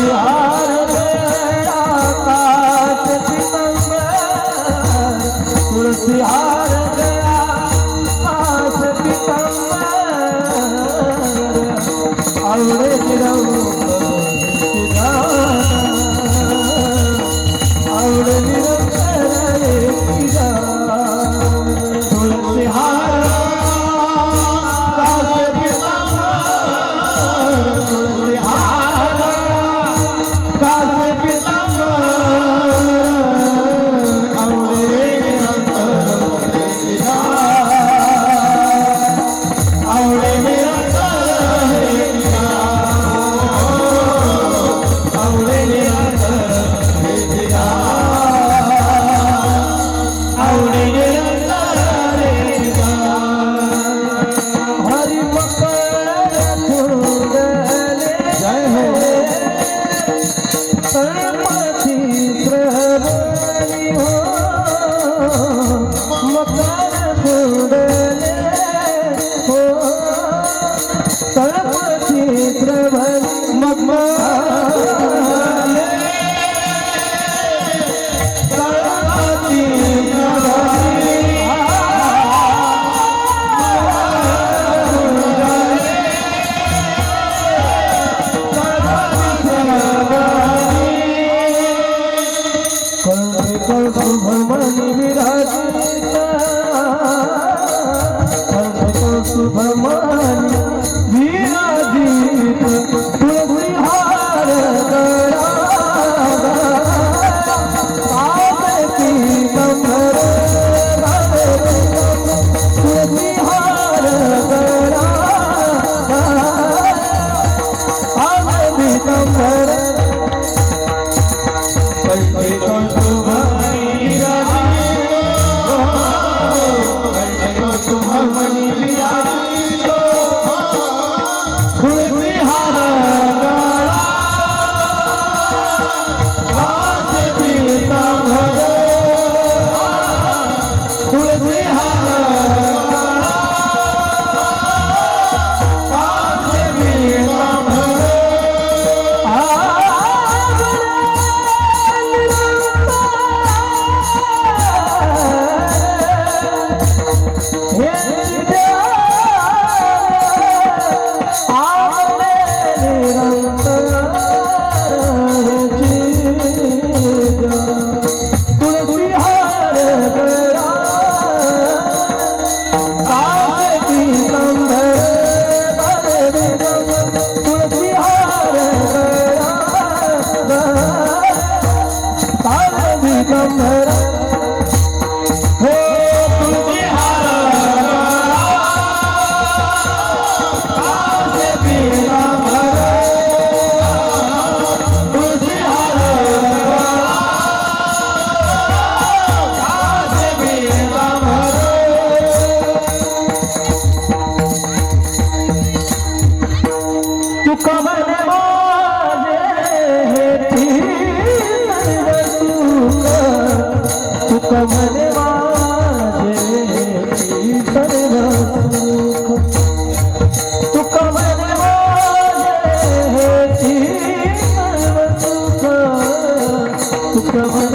আল্লাহ। नेत्र भर मगमाले कल्प भवन विराज कल्प सुभम Brahma প্রভু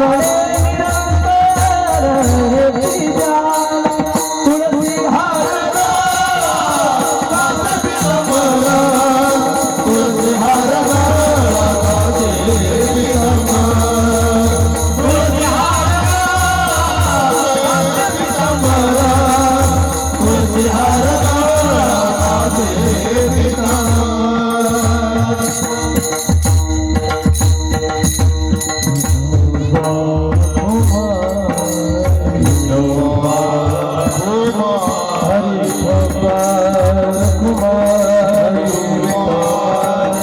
যাব